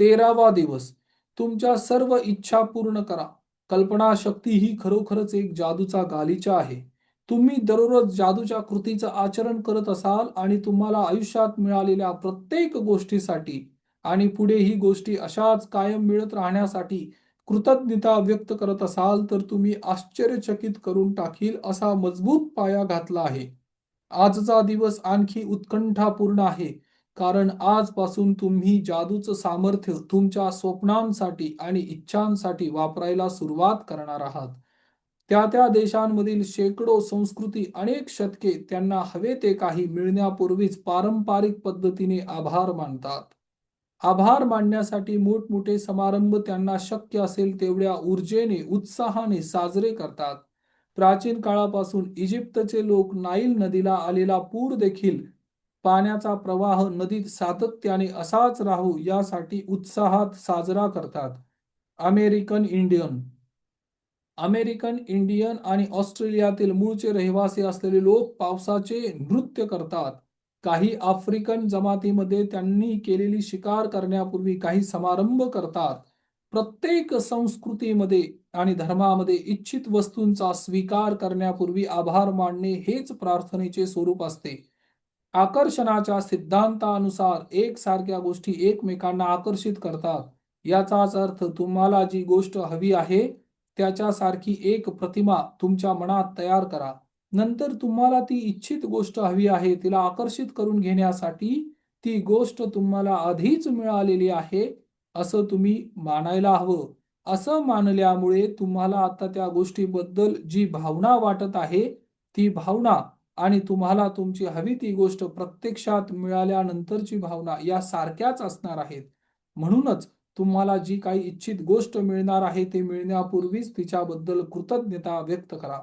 तेरावा दिवस. तुमच्या सर्व इच्छा पूर्ण करा. कल्पनाशक्ती ही खरोखरच एक जादूचा गालीचा आहे. तुम्ही दररोज जादूच्या कृतीचं आचरण करत असाल आणि तुम्हाला आयुष्यात मिळालेल्या प्रत्येक गोष्टीसाठी आणि पुढे ही गोष्टी अशाच कायम मिळत राहण्यासाठी कृतज्ञता व्यक्त करत असाल तर तुम्ही आश्चर्यचकित करून टाकील असा मजबूत पाया घातला आहे. आजचा दिवस आणखी उत्कंठापूर्ण आहे. कारण आजपासून तुम्ही जादूचं सामर्थ्य तुमच्या स्वप्नांसाठी आणि इच्छांसाठी वापरायला सुरुवात करणार आहात. त्या त्या देशांमधील शेकडो संस्कृती अनेक शतके त्यांना हवे ते काही मिळण्यापूर्वीच पारंपरिक पद्धतीने आभार मानतात. आभार मानण्यासाठी मोठमोठे समारंभ त्यांना शक्य असेल तेवढ्या ऊर्जेने उत्साहाने साजरे करतात. प्राचीन काळापासून इजिप्तचे लोक नाईल नदीला आलेला पूर देखील पाण्याचा प्रवाह नदीत सातत्याने असाच राहू यासाठी उत्साहात साजरा करतात. American Indian. अमेरिकन इंडियन आणि ऑस्ट्रेलियातील मूळचे रहिवासी असलेले लोक पावसाचे नृत्य करतात. काही आफ्रिकन जमातीमध्ये त्यांनी केलेली शिकार करण्यापूर्वी काही समारंभ करतात. प्रत्येक संस्कृतीमध्ये आणि धर्मामध्ये इच्छित वस्तूंचा स्वीकार करण्यापूर्वी आभार मानणे हेच प्रार्थनेचे स्वरूप असते. आकर्षणाच्या सिद्धांतानुसार एकसारख्या गोष्टी एकमेकांना आकर्षित करतात. याचाच अर्थ तुम्हाला जी गोष्ट हवी आहे त्याच्यासारखी एक प्रतिमा तुमच्या मनात तयार करा. नंतर तुम्हाला ती इच्छित गोष्ट हवी आहे तिला आकर्षित करून घेण्यासाठी ती गोष्ट तुम्हाला आधीच मिळालेली आहे असं तुम्ही मानायला हवं. असं मानल्यामुळे तुम्हाला आता त्या गोष्टीबद्दल जी भावना वाटत आहे ती भावना आणि तुम्हाला तुमची हवी ती गोष्ट प्रत्यक्षात मिळाल्यानंतरची भावना या सारख्याच असणार आहेत. म्हणूनच तुम्हाला जी काही इच्छित गोष्ट मिळणार आहे ते मिळण्यापूर्वीच तिच्याबद्दल कृतज्ञता व्यक्त करा.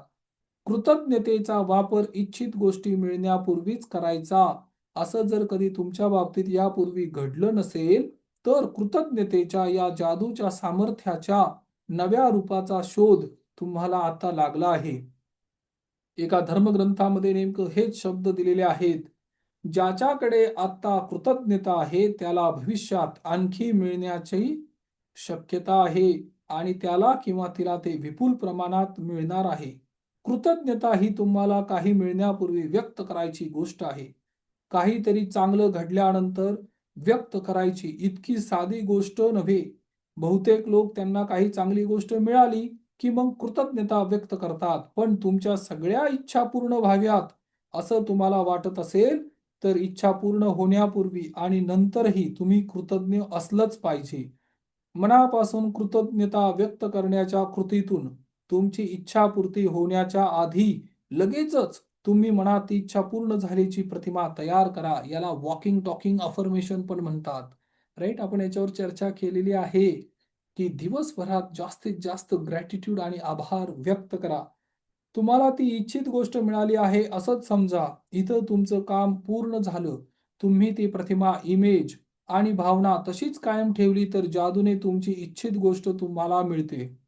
कृतज्ञतेचा वापर इच्छित गोष्टी मिळण्यापूर्वीच करायचा. असं जर कधी तुमच्या बाबतीत यापूर्वी घडलं नसेल तर कृतज्ञतेच्या या जादूच्या सामर्थ्याच्या नव्या रूपाचा शोध तुम्हाला आता लागला आहे. एका धर्मग्रंथामध्ये नेमकं हेच शब्द दिलेले आहेत ज्याच्याकडे आता कृतज्ञता आहे त्याला भविष्यात आणखी मिळण्याची शक्यता आहे आणि त्याला किंवा तिला ते विपुल प्रमाणात मिळणार आहे. कृतज्ञता ही तुम्हाला काही मिळण्यापूर्वी व्यक्त करायची गोष्ट आहे. काहीतरी चांगलं घडल्यानंतर व्यक्त करायची इतकी साधी गोष्ट नव्हे. बहुतेक लोक त्यांना काही चांगली गोष्ट मिळाली की मग कृतज्ञता व्यक्त करतात. पण तुमच्या सगळ्या इच्छा पूर्ण व्हाव्यात असं तुम्हाला वाटत असेल तर इच्छा पूर्ण होण्यापूर्वी आणि नंतरही तुम्ही कृतज्ञ असलंच पाहिजे. मनापासून कृतज्ञता व्यक्त करण्याच्या कृतीतून तुमची इच्छापूर्ती होण्याच्या आधी लगेचच तुम्ही मनात इच्छा पूर्ण झाल्याची प्रतिमा तयार करा. याला वॉकिंग टॉकिंग अफर्मेशन पण म्हणतात. राईट आपण याच्यावर चर्चा केलेली आहे. की दिवसभरात जास्तीत जास्त ग्रॅटिट्यूड आणि आभार व्यक्त करा. तुम्हाला ती इच्छित गोष्ट मिळाली आहे असंच समजा. इथं तुमचं काम पूर्ण झालं. तुम्ही ती प्रतिमा इमेज आणि भावना तशीच कायम ठेवली तर जादूने तुमची इच्छित गोष्ट तुम्हाला मिळते.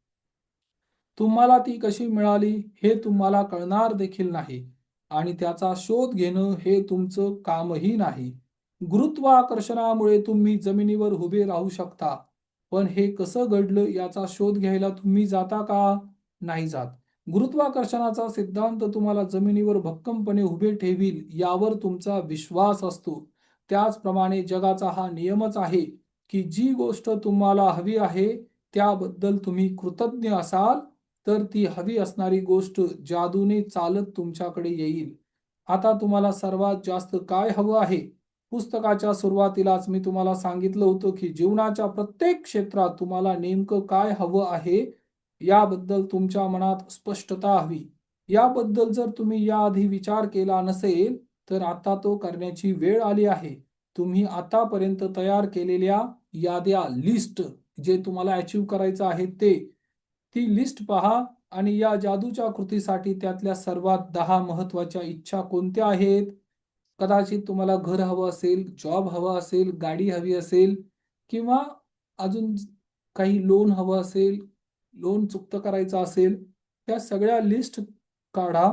तुम्हाला ती कशी मिळाली हे तुम्हाला कळणार देखील नाही आणि त्याचा शोध घेणं हे तुमचं कामही नाही. गुरुत्वाकर्षणामुळे तुम्ही जमिनीवर उभे राहू शकता. पण हे कसं घडलं याचा शोध घ्यायला तुम्ही जाता का नाही जात? गुरुत्वाकर्षणाचा सिद्धांत तुम्हाला जमिनीवर भक्कमपणे उभे ठेवील यावर तुमचा विश्वास असतो. त्याचप्रमाणे जगाचा हा नियमच आहे की जी गोष्ट तुम्हाला हवी आहे त्याबद्दल तुम्ही कृतज्ञ असाल तर ती हवी असणारी गोष्ट जादूने चालत तुमच्याकडे येईल. आता तुम्हाला सर्वात जास्त काय हवं आहे? पुस्तकाच्या सुरुवातीलाच मी तुम्हाला सांगितलं होतं की जीवनाच्या प्रत्येक क्षेत्रात तुम्हाला नेमकं काय हवं आहे याबद्दल तुमच्या मनात स्पष्टता हवी. याबद्दल जर तुम्ही याआधी विचार केला नसेल तर आता तो करण्याची वेळ आली आहे. तुम्ही आतापर्यंत तयार केलेल्या याद्या लिस्ट जे तुम्हाला अचीव करायचं आहे ते ती लिस्ट पहा आणि या जादूच्या कृतीसाठी त्यातल्या सर्वात दहा महत्त्वाच्या इच्छा कोणत्या आहेत? कदाचित तुम्हाला घर हवं असेल जॉब हवा असेल गाडी हवी असेल किंवा अजून काही लोन हवं असेल लोन चुकतं करायचं असेल त्या सगळ्या लिस्ट काढा.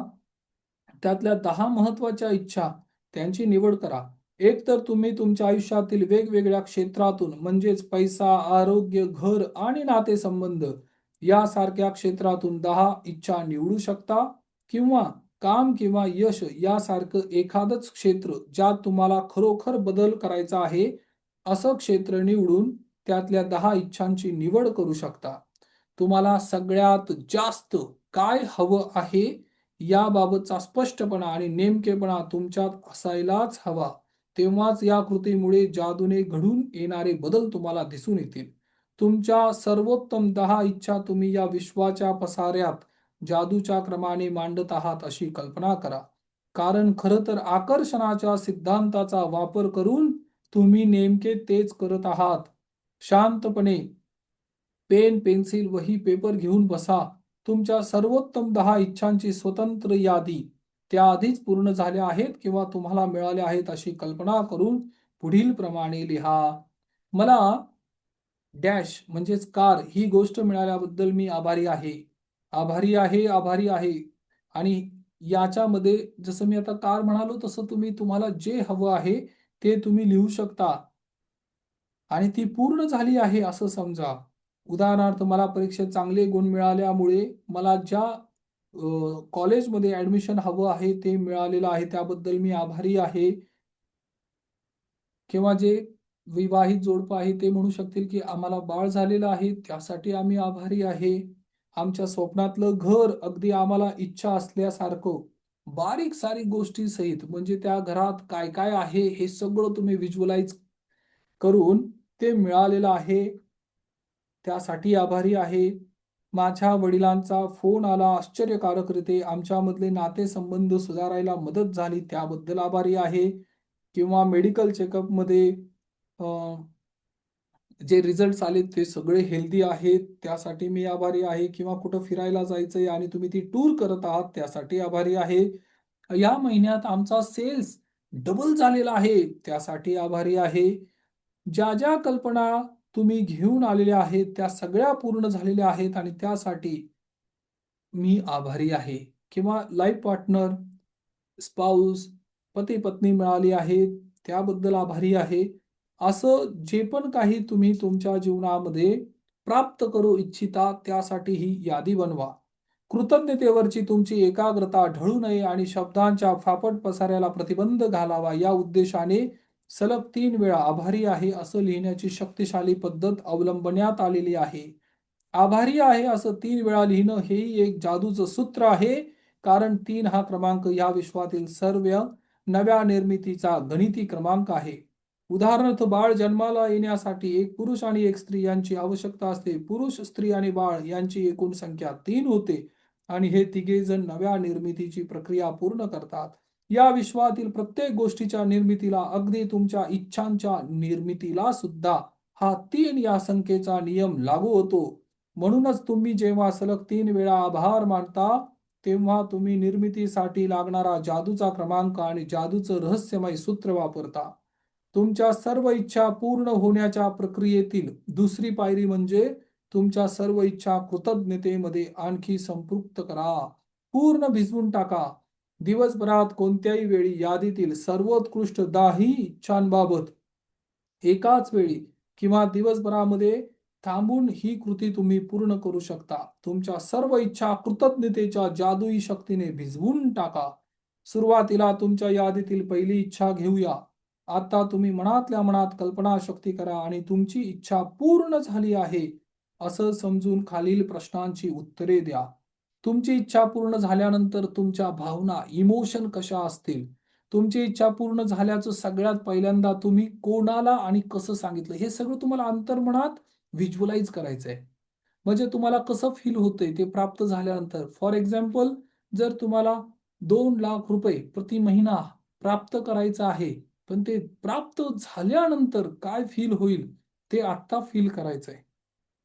त्यातल्या दहा महत्त्वाच्या इच्छा त्यांची निवड करा. एक तर तुम्ही तुमच्या आयुष्यातील वेगवेगळ्या क्षेत्रातून म्हणजेच पैसा, आरोग्य, घर आणि नातेसंबंध यासारख्या क्षेत्रातून दहा इच्छा निवडू शकता किंवा काम किंवा यश यासारखं एखादंच क्षेत्र ज्यात तुम्हाला खरोखर बदल करायचा आहे असं क्षेत्र निवडून त्यातल्या दहा इच्छांची निवड करू शकता. तुम्हाला सगळ्यात जास्त काय हवं आहे याबाबतचा स्पष्टपणा आणि नेमकेपणा तुमच्यात असायलाच हवा. तेव्हाच या कृतीमुळे जादूने घडून येणारे बदल तुम्हाला दिसून येतील. तुमच्या सर्वोत्तम दहा इच्छा तुम्ही या विश्वाच्या पसाऱ्यात जादूच्या क्रमाने मांडत आहात अशी कल्पना करा. कारण खरं तर आकर्षणाच्या सिद्धांताचा वापर करून तुम्ही नेमके तेच करत आहात. शांतपणे पेन पेन्सिल वही पेपर घेऊन बसा. तुमच्या सर्वोत्तम दहा इच्छांची स्वतंत्र यादी त्या आधीच पूर्ण झाल्या आहेत किंवा तुम्हाला मिळाल्या आहेत अशी कल्पना करून पुढील प्रमाणे लिहा. मला डॅश म्हणजेच कार ही गोष्ट मिळाल्याबद्दल मी आभारी आहे. आभारी आहे आभारी आहे. आणि याच्यामध्ये जसं मी आता कार म्हणालो तसं तुम्ही तुम्हाला जे हवं आहे ते तुम्ही लिहू शकता. आणि ती पूर्ण झाली आहे असं समजा. उदाहरणार्थ मला परीक्षेत चांगले गुण मिळाल्यामुळे मला ज्या कॉलेजमध्ये ऍडमिशन हवं आहे ते मिळालेलं आहे त्याबद्दल मी आभारी आहे. किंवा जे विवाहित जोडपं आहे ते म्हणू शकतील की आम्हाला बाळ झालेलं आहे त्यासाठी आम्ही आभारी आहे. आमच्या स्वप्नातलं घर अगदी आम्हाला इच्छा असल्यासारखं बारीक सारीक गोष्टी सहित म्हणजे त्या घरात काय काय आहे हे सगळं तुम्ही व्हिज्युअलाइज करून ते मिळालेलं आहे. त्यासाठी आभारी आहे. माझ्या वडिलांचा फोन आला आश्चर्यकारकरीते आमच्यामधले नातेसंबंध सुधारायला मदत झाली त्याबद्दल आभारी आहे. किंवा मेडिकल चेकअपमध्ये जे रिझल्ट आले ते सगळे हेल्दी आहेत त्यासाठी मी आभारी आहे. किंवा कुठं फिरायला जायचंय आणि तुम्ही ती टूर करत आहात त्यासाठी आभारी आहे. या महिन्यात आमचा सेल्स डबल झालेला आहे त्यासाठी आभारी आहे. ज्या ज्या कल्पना तुम्ही घेऊन आलेल्या आहेत त्या सगळ्या पूर्ण झालेल्या आहेत आणि त्यासाठी मी आभारी आहे. किंवा लाईफ पार्टनर स्पाऊस पती पत्नी मिळाली आहेत त्याबद्दल आभारी आहे. असं जे पण काही तुम्ही तुमच्या जीवनामध्ये प्राप्त करू इच्छिता त्यासाठी ही यादी बनवा. कृतज्ञतेवरची तुमची एकाग्रता ढळू नये आणि शब्दांच्या फापट पसाऱ्याला प्रतिबंध घालावा. या उद्देशाने सलग तीन वेळा आभारी आहे असं लिहिण्याची शक्तिशाली पद्धत अवलंबण्यात आलेली आहे. आभारी आहे असं तीन वेळा लिहिणं हेही एक जादूचं सूत्र आहे कारण तीन हा क्रमांक या विश्वातील सर्व नव्या निर्मितीचा गणिती क्रमांक आहे. उदाहरणार्थ बाळ जन्माला येण्यासाठी एक पुरुष आणि एक स्त्री यांची आवश्यकता असते. पुरुष स्त्री आणि बाळ यांची एकूण संख्या तीन होते आणि हे तिघे जण नव्या निर्मितीची प्रक्रिया पूर्ण करतात. या विश्वातील प्रत्येक गोष्टीच्या निर्मितीला अगदी तुमच्या इच्छांच्या निर्मितीला सुद्धा हा तीन या संख्येचा नियम लागू होतो. म्हणूनच तुम्ही जेव्हा सलग तीन वेळा आभार मानता तेव्हा तुम्ही निर्मितीसाठी लागणारा जादूचा क्रमांक आणि जादूचं रहस्यमय सूत्र वापरता. तुमच्या सर्व इच्छा पूर्ण होण्याच्या प्रक्रियेतील दुसरी पायरी म्हणजे तुमच्या सर्व इच्छा कृतज्ञतेमध्ये आणखी संपृक्त करा. पूर्ण भिजवून टाका. दिवसभरात कोणत्याही वेळी यादीतील सर्वोत्कृष्ट दाही इच्छांबाबत एकाच वेळी किंवा दिवसभरामध्ये थांबून ही कृती तुम्ही पूर्ण करू शकता. तुमच्या सर्व इच्छा कृतज्ञतेच्या जादुई शक्तीने भिजवून टाका. सुरुवातीला तुमच्या यादीतील पहिली इच्छा घेऊया. आता तुम्ही मनातल्या मनात कल्पना शक्ती करा आणि तुमची इच्छा पूर्ण झाली आहे असं समजून खालील प्रश्नांची उत्तरे द्या. तुमची इच्छा पूर्ण झाल्यानंतर तुमच्या भावना इमोशन कशा असतील? तुमची इच्छा पूर्ण झाल्याचं सगळ्यात पहिल्यांदा तुम्ही कोणाला आणि कसं सांगितलं? हे सगळं तुम्हाला अंतर्मनात व्हिज्युअलाइज करायचं आहे म्हणजे तुम्हाला कसं फील होतंय ते प्राप्त झाल्यानंतर. फॉर एक्झाम्पल जर तुम्हाला दोन लाख रुपये प्रति महिना प्राप्त करायचं आहे पण ते प्राप्त झाल्यानंतर काय फील होईल ते आत्ता फील करायचं आहे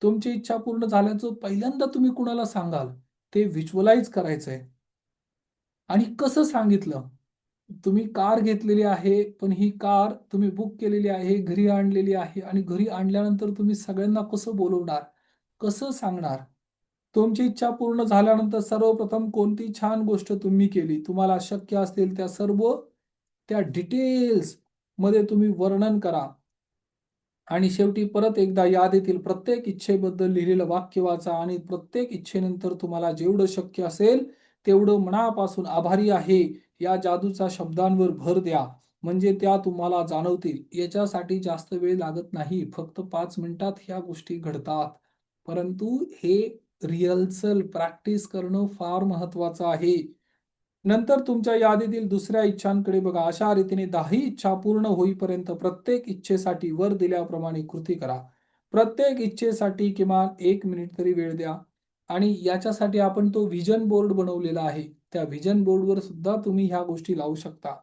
तुमची इच्छा पूर्ण झाल्याचं पहिल्यांदा तुम्ही कुणाला सांगाल ते व्हिज्युअलाइज करायचं आहे आणि कसं सांगितलं? तुम्ही कार घेतलेली आहे पण ही कार तुम्ही बुक केलेली आहे घरी आणलेली आहे आणि घरी आणल्यानंतर तुम्ही सगळ्यांना कसं बोलवणार कसं सांगणार? तुमची इच्छा पूर्ण झाल्यानंतर सर्वप्रथम कोणती छान गोष्ट तुम्ही केली? तुम्हाला शक्य असतील त्या सर्व त्या डिटेल्समध्ये तुम्ही वर्णन करा. आणि शेवटी परत एकदा यादीतील प्रत्येक इच्छेबद्दल लिहिलेलं वाक्य वाचा आणि प्रत्येक इच्छेनंतर तुम्हाला जेवढं शक्य असेल तेवढं मनापासून आभारी आहे या जादूचा शब्दांवर भर द्या. म्हणजे त्या तुम्हाला जाणवतील. याच्यासाठी जास्त वेळ लागत नाही. फक्त पाच मिनिटात ह्या गोष्टी घडतात. परंतु हे रिहर्सल प्रॅक्टिस करणं फार महत्वाचं आहे. नंतर तुमच्या यादीतील दुसऱ्या इच्छांकडे बघा. अशा रीतीने दहाही इच्छा पूर्ण होईपर्यंत प्रत्येक इच्छेसाठी वर दिल्याप्रमाणे कृती करा. प्रत्येक इच्छेसाठी किमान एक मिनिट तरी वेळ द्या. आणि याच्यासाठी आपण तो व्हिजन बोर्ड बनवलेला आहे. त्या व्हिजन बोर्डवर सुद्धा तुम्ही ह्या गोष्टी लावू शकता.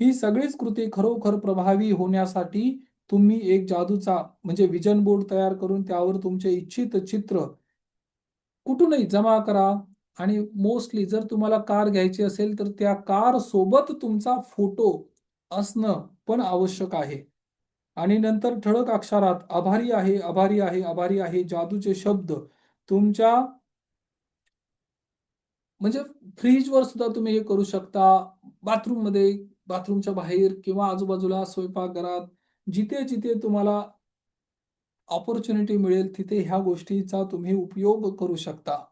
ही सगळीच कृती खरोखर प्रभावी होण्यासाठी तुम्ही एक जादूचा म्हणजे व्हिजन बोर्ड तयार करून त्यावर तुमचे इच्छित चित्र कुठूनही जमा करा. आणि मोस्टली जर तुम्हाला कार घ्यायची असेल तर त्या कार सोबत तुमचा फोटो असणं पण आवश्यक आहे. आणि नंतर ठळक अक्षरात आभारी आहे आभारी आहे आभारी आहे जादूचे शब्द तुमच्या म्हणजे फ्रीजवर सुद्धा तुम्ही हे करू शकता. बाथरूममध्ये बाथरूमच्या बाहेर किंवा आजूबाजूला स्वयंपाकघरात जिथे जिथे तुम्हाला ऑपॉर्च्युनिटी मिळेल तिथे ह्या गोष्टीचा तुम्ही उपयोग करू शकता.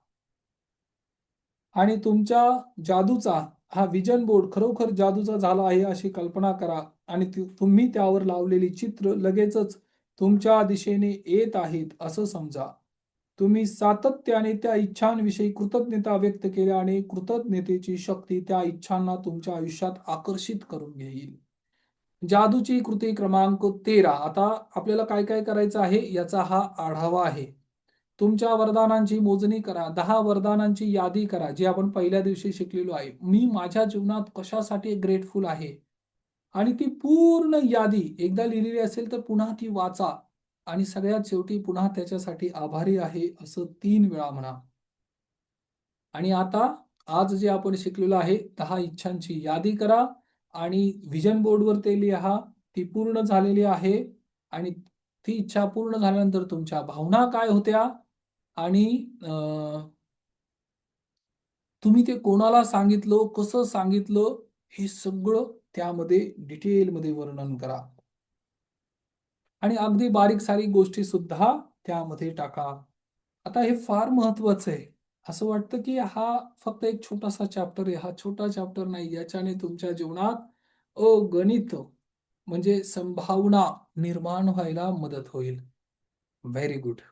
आणि तुमच्या जादूचा हा विजन बोर्ड खरोखर जादूचा झाला आहे अशी कल्पना करा. आणि तुम्ही त्यावर लावलेली चित्र लगेचच तुमच्या दिशेने येत आहेत असं समजा. तुम्ही सातत्याने त्या इच्छांविषयी कृतज्ञता व्यक्त केल्या आणि कृतज्ञतेची शक्ती त्या इच्छांना तुमच्या आयुष्यात आकर्षित करून घेईल. जादूची कृती क्रमांक तेरा. आता आपल्याला काय काय करायचं आहे याचा हा आढावा आहे. तुमच्या वरदानांची मोजणी करा दहा वरदानांची यादी करा जी आपण पहिल्या दिवशी शिकलेलो आहे. मी माझ्या जीवनात कशासाठी ग्रेटफुल आहे? आणि ती पूर्ण यादी एकदा लिहिलेली असेल तर पुन्हा ती वाचा. आणि सगळ्यात शेवटी पुन्हा त्याच्यासाठी आभारी आहे असं तीन वेळा म्हणा. आणि आता आज जे आपण शिकलेलो आहे दहा इच्छांची यादी करा आणि व्हिजन बोर्डवर ते लिहा. ती पूर्ण झालेली आहे आणि ती इच्छा पूर्ण झाल्यानंतर तुमच्या भावना काय होत्या? आणि अं, तुम्ही ते कोणाला सांगितलं कसं सांगितलं हे सगळं त्यामध्ये डिटेलमध्ये वर्णन करा. आणि अगदी बारीक सारी गोष्टी सुद्धा त्यामध्ये टाका. आता हे फार महत्वाचं आहे. असं वाटतं की हा फक्त एक छोटासा चॅप्टर आहे. हा छोटा चॅप्टर नाही. याच्याने तुमच्या जीवनात अगणित म्हणजे संभावना निर्माण व्हायला मदत होईल. Very good